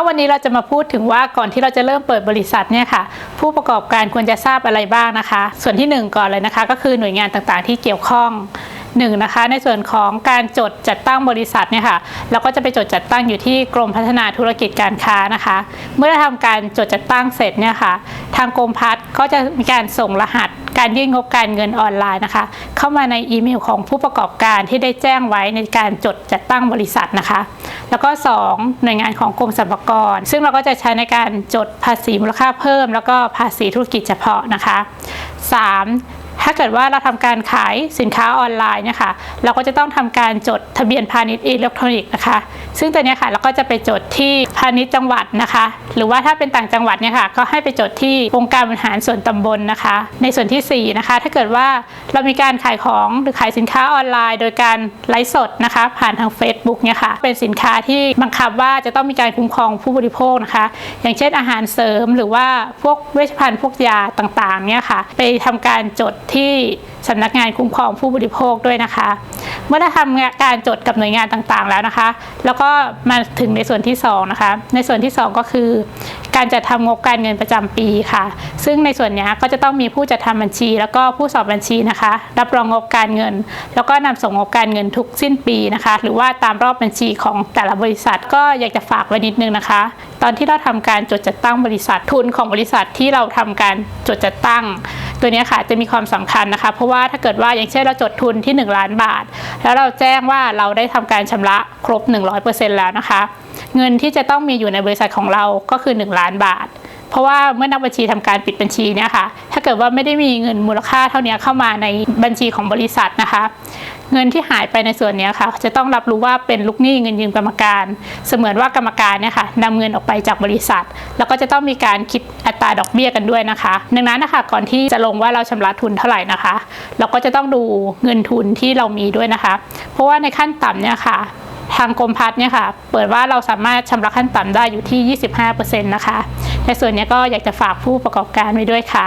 ก็วันนี้เราจะมาพูดถึงว่าก่อนที่เราจะเริ่มเปิดบริษัทเนี่ยค่ะ ผู้ประกอบการควรจะทราบอะไรบ้างนะคะ ส่วนที่หนึ่งก่อนเลยนะคะ ก็คือหน่วยงานต่างๆ ที่เกี่ยวข้องหนึ่งนะคะในส่วนของการจดจัดตั้งบริษัทเนี่ยค่ะเราก็จะไปจดจัดตั้งอยู่ที่กรมพัฒนาธุรกิจการค้านะคะ เมื่อเราทำการจดจัดตั้งเสร็จเนี่ยค่ะทางกรมพัฒน์ก็จะมีการส่งรหัส การยื่นงบการเงินออนไลน์นะคะ เข้ามาในอีเมลของผู้ประกอบการที่ได้แจ้งไว้ในการจดจัดตั้งบริษัทนะคะ แล้วก็ 2 หน่วยงานของกรมสรรพากร ซึ่งเราก็จะใช้ในการจดภาษีมูลค่าเพิ่ม แล้วก็ภาษีธุรกิจเฉพาะนะคะ 3. ถ้าเกิดว่าเราทำการขายสินค้าออนไลน์เนี่ยค่ะเราก็จะต้องทำการจดทะเบียนพาณิชย์อิเล็กทรอนิกส์นะคะ ซึ่งตัวนี้ค่ะเราก็จะไปจดที่พาณิชย์จังหวัดนะคะ หรือว่าถ้าเป็นต่างจังหวัดเนี่ยค่ะก็ให้ไปจดที่องค์การบริหารส่วนตำบลนะคะ ในส่วนทีสี่4นะคะถ้าเกิดว่าเรามีการขายของหรือขายสินค้าออนไลน์ โดยการไลฟ์สดนะคะ ผ่านทาง Facebook เนี่ยค่ะเป็นสินค้าที่บังคับว่าจะต้องมีการคุ้มครองผู้บริโภคนะคะ อย่างเช่นอาหารเสริมหรือว่าพวกเวชภัณฑ์พวกยาต่างๆเนี่ยค่ะไปทำการจดที่สำนักงานคุ้มครองผู้บริโภคด้วยนะคะ เมื่อได้ทำการจดกับหน่วยงานต่างๆแล้วนะคะ แล้วก็มาถึงในส่วนที่2นะคะ ในส่วนที่ 2 ก็คือ การจัดทำงบการเงินประจำปีค่ะ ซึ่งในส่วนนี้ก็จะต้องมีผู้จัดทำบัญชี แล้วก็ผู้สอบบัญชีนะคะ รับรองงบการเงิน แล้วก็นำส่งงบการเงินทุกสิ้นปีนะคะ หรือว่าตามรอบบัญชีของแต่ละบริษัทก็อยากจะฝากไว้นิดนึงนะคะ ตอนที่เราทำการจดจัดตั้งบริษัททุนของบริษัทที่เราทำการจดจัดตั้ง ตัวนี้ค่ะจะมีความสำคัญนะคะ เพราะว่าถ้าเกิดว่าอย่างเช่นเราจดทุนที่ 1 ล้านบาท แล้วเราแจ้งว่าเราได้ทำการชำระครบ 100%แล้วนะคะ เงินที่จะต้องมีอยู่ในบริษัทของเราก็คือ 1 ล้านบาท เพราะว่าเมื่อนักบัญชีทำการปิดบัญชีเนี่ยค่ะ ถ้าเกิดว่าไม่ได้มีเงินมูลค่าเท่านี้เข้ามาในบัญชีของบริษัทนะคะ เงินที่หายไปในส่วนนี้ค่ะ จะต้องรับรู้ว่าเป็นลูกหนี้เงินยืมกรรมการ เสมือนว่ากรรมการเนี่ยค่ะนำเงินออกไปจากบริษัท แล้วก็จะต้องมีการคิดอัตราดอกเบี้ยกันด้วยนะคะ ดังนั้นนะคะก่อนที่จะลงว่าเราชำระทุนเท่าไหร่นะคะ เราก็จะต้องดูเงินทุนที่เรามีด้วยนะคะ เพราะว่าในขั้นต่ำเนี่ยค่ะทางกรมพัฒน์เนี่ยค่ะ เปิดว่าเราสามารถชำระขั้นต่ำได้อยู่ที่ 25%นะคะ ในส่วนนี้ก็อยากจะฝากผู้ประกอบการไว้ด้วยค่ะ